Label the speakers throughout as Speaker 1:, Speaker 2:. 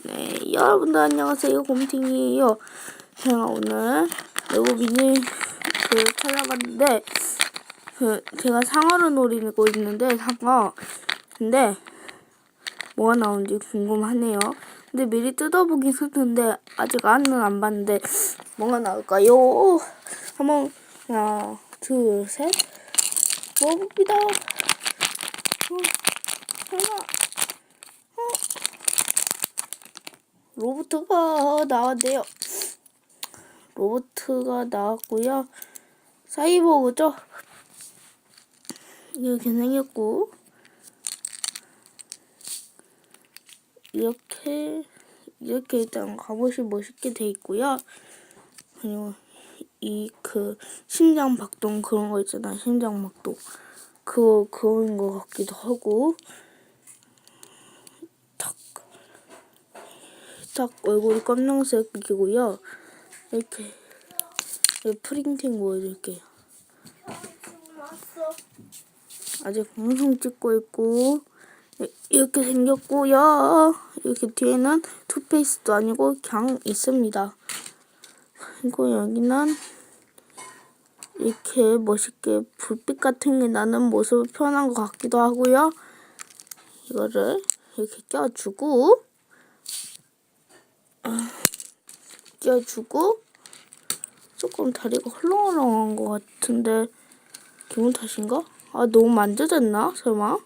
Speaker 1: 네, 여러분들 안녕하세요. 곰팅이에요. 제가 오늘 레고 미니 그 찾아봤는데 그 제가 상어를 노리고 있는데 상어 근데 뭐가 나오는지 궁금하네요. 근데 미리 뜯어보긴 했는데 아직 안은 안 봤는데 뭐가 나올까요? 한번 하나 둘 셋 먹어봅니다. 어, 설마 어, 로봇가 나왔네요. 로봇가 나왔고요. 사이버그죠? 이렇게 생겼고 이렇게 이렇게 일단 갑옷이 멋있게 돼 있고요. 그리고 이 그 심장 박동 그런 거 있잖아. 심장 박동 그거 그거인 것 같기도 하고 딱 얼굴이 검정색이고요. 이렇게 프린팅 보여드릴게요. 아직 방송 찍고 있고 이- 이렇게 생겼고요. 이렇게 뒤에는 투페이스도 아니고 그냥 있습니다. 그리고 여기는 이렇게 멋있게 불빛 같은 게 나는 모습을 표현한 것 같기도 하고요. 이거를 이렇게 껴주고 껴주고 조금 다리가 헐렁헐렁한 것 같은데 기분 탓인가? 아 너무 만져졌나 설마?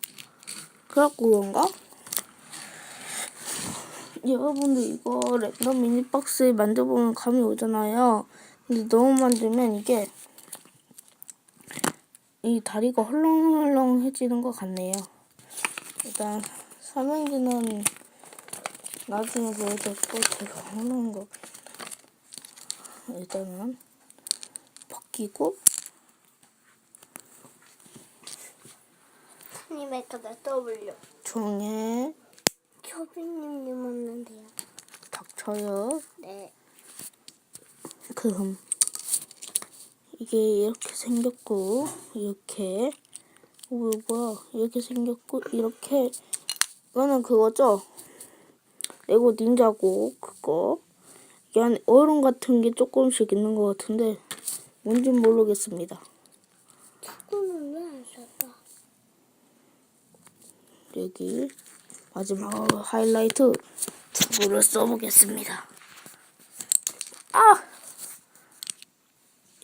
Speaker 1: 그래갖고 그런가? 여러분들 이거 랜덤 미니박스 만져보면 감이 오잖아요. 근데 너무 만지면 이게 이 다리가 헐렁헐렁해지는 것 같네요. 일단 삼행기는 나중에 보여드렸고 제가 하는 거 일단은 벗기고
Speaker 2: 님의 거다 W.
Speaker 1: 종에
Speaker 2: 교빈님 님었는데요.
Speaker 1: 닥쳐요.
Speaker 2: 네.
Speaker 1: 금 이게 이렇게 생겼고 이렇게 어, 뭐야 이렇게 생겼고 이렇게 이거는 그거죠 레고 닌자고 그거 안에 얼음 같은 게 조금씩 있는 것 같은데 뭔진 모르겠습니다
Speaker 2: 축구는 왜안 썼다?
Speaker 1: 여기 마지막 하이라이트 투구를 써보겠습니다 아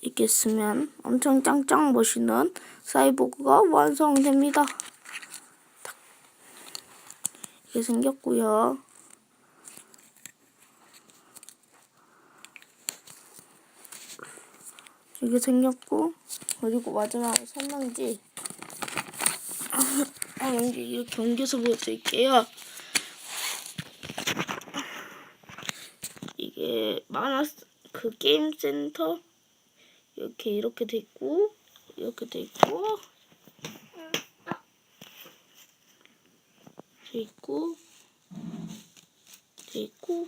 Speaker 1: 이렇게 쓰면 엄청 짱짱 멋있는 사이보그가 완성됩니다. 탁. 이렇게 생겼고요. 이렇게 생겼고 그리고 마지막으로 설명지 아, 여기 이렇게 옮겨서 보여드릴게요. 이게 만화 그 게임 센터 이렇게 이렇게 돼 있고 이렇게 돼 있고 돼 있고 돼 있고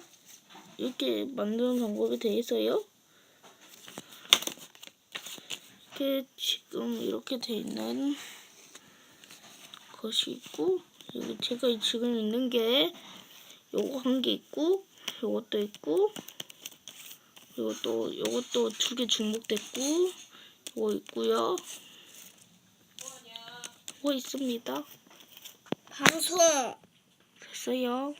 Speaker 1: 이렇게 만드는 방법이 돼 있어요. 이렇게 지금 이렇게 돼 있는 것이 있고 여기 제가 지금 있는 게 요거 한 개 있고 요것도 있고 또 요것도 두 개 중복됐고 요거 있고요. 요거 있습니다.
Speaker 2: 방송.
Speaker 1: 됐어요.